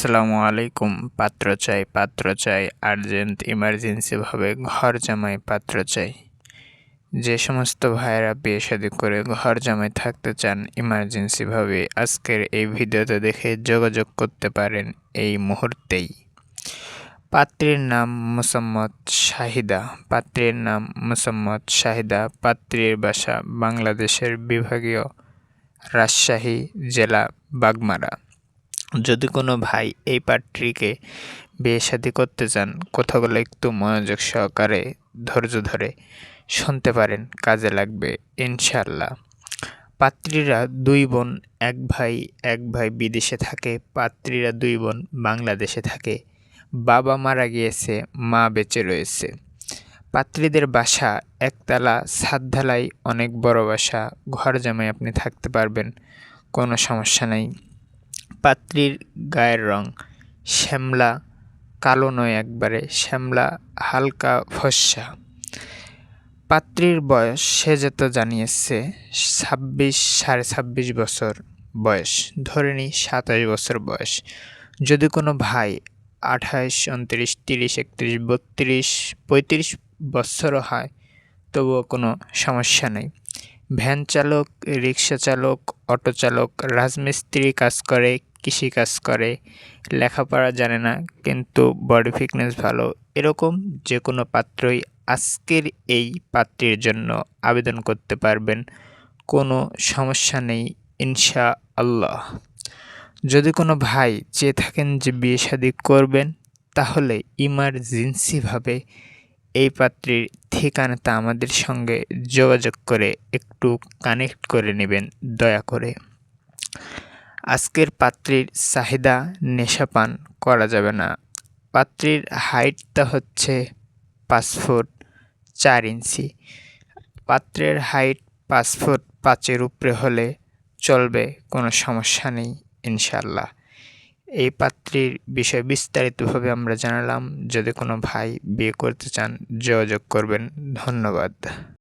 আসসালামু আলাইকুম, পাত্র চাই পাত্র চাই, আর্জেন্ট ইমার্জেন্সিভাবে ঘর জামাই, পাত্র চাই। যে সমস্ত ভাইয়েরা বিয়ে শাদী করে ঘর জামাই থাকতে চান ইমার্জেন্সিভাবে আজকের এই ভিডিওতে দেখে যোগাযোগ করতে পারেন এই মুহূর্তেই। পাত্রীর নাম মোসাম্মদ শাহিদা, পাত্রীর নাম মোসাম্মদ শাহিদা, পাত্রীর বাসা বাংলাদেশের বিভাগীয় রাজশাহী জেলা বাগমারা। যদি কোনো ভাই এই পাত্রীকে বিয়ে শাদী করতে চান, কথাগুলো একটু মনোযোগ সহকারে, ধৈর্য ধরে শুনতে পারেন, কাজে লাগবে ইনশাল্লাহ পাত্রীরা দুই বোন, এক ভাই এক ভাই বিদেশে থাকে, পাত্রীরা দুই বোন বাংলাদেশে থাকে। বাবা মারা গিয়েছে, মা বেঁচে রয়েছে। পাত্রীদের বাসা একতলা সাতধালাই অনেক বড় বাসা, ঘর জামাই আপনি থাকতে পারবেন, কোনো সমস্যা নেই। পাত্রীর গায়ের রং। শ্যামলা, কালো নয় একবারে, শ্যামলা, হালকা ফস্যা পাত্রীর বয়স, সে যেত জানিয়েছে, ছাব্বিশ, সাড়ে ছাব্বিশ বছর বয়স। ধরে নিই সাতাশ বছর বয়স। যদি কোনো ভাই আঠাশ, উনত্রিশ, তিরিশ, একত্রিশ, বত্রিশ, পঁয়ত্রিশ বছরও হয়, তবুও কোনো সমস্যা নেই। ভ্যান চালক, রিক্সা চালক, অটো চালক, রাজমিস্ত্রি কাজ করে কৃষি কাজ করে, লেখাপড়া জানে না, কিন্তু বডি ফিটনেস ভালো, এরকম যে কোনো পাত্রই আজকের এই পাত্রের জন্য আবেদন করতে পারবেন। কোনো সমস্যা নেই ইনশা আল্লাহ যদি কোনো ভাই চেয়ে থাকেন যে বিয়ে শাদী করবেন, তাহলে ইমার্জেন্সিভাবে এই পাত্রীর ঠিকানাটা আমাদের সঙ্গে যোগাযোগ করে একটু কানেক্ট করে নেবেন, দয়া করে। আজকের পাত্রীর চাহিদা নেশাপান করা যাবে না। পাত্রীর হাইটটা হচ্ছে পাঁচ ফুট চার ইঞ্চি। পাত্রের হাইট পাঁচ ফুট পাঁচের উপরে হলে চলবে কোনো সমস্যা নেই ইনশাল্লাহ এই পাত্রীর বিষয়ে বিস্তারিতভাবে আমরা জানালাম। যদি কোনো ভাই বিয়ে করতে চান, যোগাযোগ করবেন। ধন্যবাদ।